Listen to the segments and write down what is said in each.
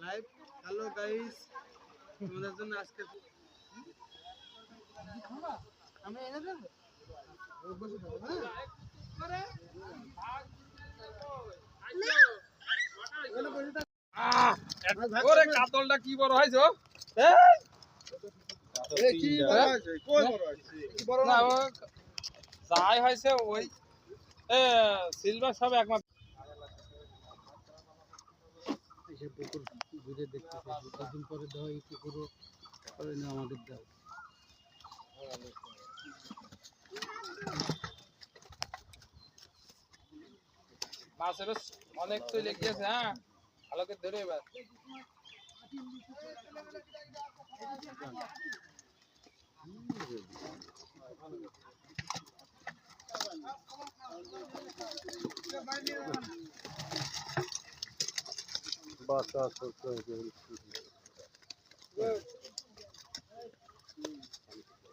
Live hello guys তোমাদের জন্য আজকে আমি এনে দেবো? বসে থাকো হ্যাঁ? ওরে কাতলটা কি বড় হয়েছে ও? এ কি বড় আছে কই বড় আছে কি বড় না না যাই হয়েছে ওই এ সিলভার সব একমাত্র। এসে পুকুর ঘুরে দেখতেছে কদিন পরে দাও এই পুকুরও করে না আমাদের দাও মাছেরও অনেক চলে গিয়েছে হ্যাঁ? ভালো করে ধরে এবার।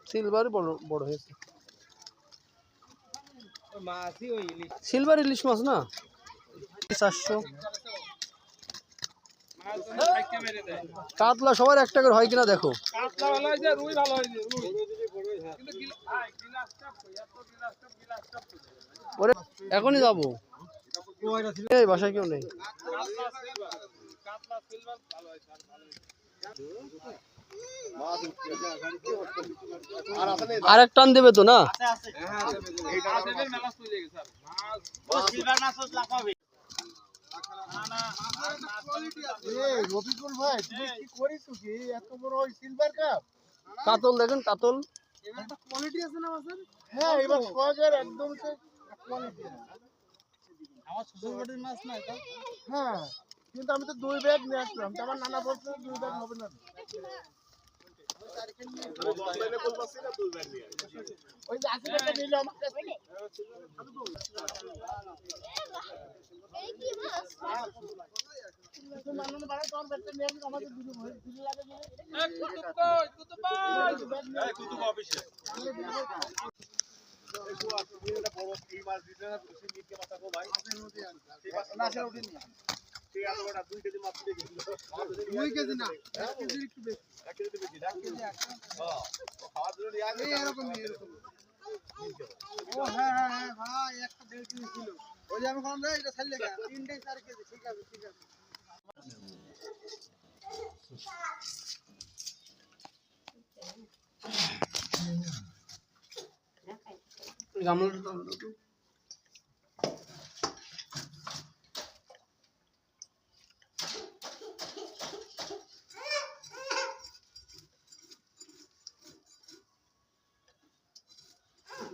সিলভার বড় বড় হয়েছে। সিলভার ইলিশ মাছ না? চারশো কাতলা সবার একটা করে হয় কিনা দেখো? ওরে এখনই যাব। এই বাসায় কেউ নেই। আর ভালো হয়েছে আর এক টান দেবে তো না মাছ এদের মেলা চলে গেছে আর মাছ এই রফিকুল ভাই তুমি কি করিছো কি? এত বড় ওই সিলভার কাপ কাতল দেখেন কাতল। এবার একটা কোয়ালিটি আছে না মাছের হ্যাঁ এবার একদম সে কোয়ালিটি আমার ছোট মাছ না এটা? হ্যাঁ কিন্তু আমি তো দুই ব্যাগ নিয়ে আসলাম। তো আমার নানা বলছে দুই ব্যাগ হবে না। ওই যে আশি টাকা নিল আমার কাছে তো নানান বাড়ি তোমার ব্যাগটা নিয়ে আসলে আমাকে দিদি দিদি লাগে যে এ, কুতুব কই? কুতুব ভাই! দুই কেজি না এক কেজির একটু বেশি এই এরকম এরকম ও হ্যাঁ হ্যাঁ হ্যাঁ হ্যাঁ একটা দেড় কেজি ছিল আমি বললাম রে, এটা ছাড়লে কেন তিনটে চার কেজি ঠিক আছে ঠিক আছে। গামলাটা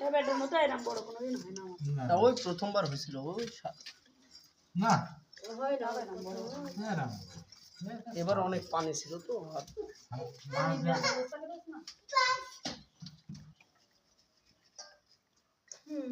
দাও মতো এরকম বড় কোনোদিন হয় না আমার। ওই প্রথমবার হয়েছিল ওই হয় না এবার অনেক পানি ছিল তো হুম।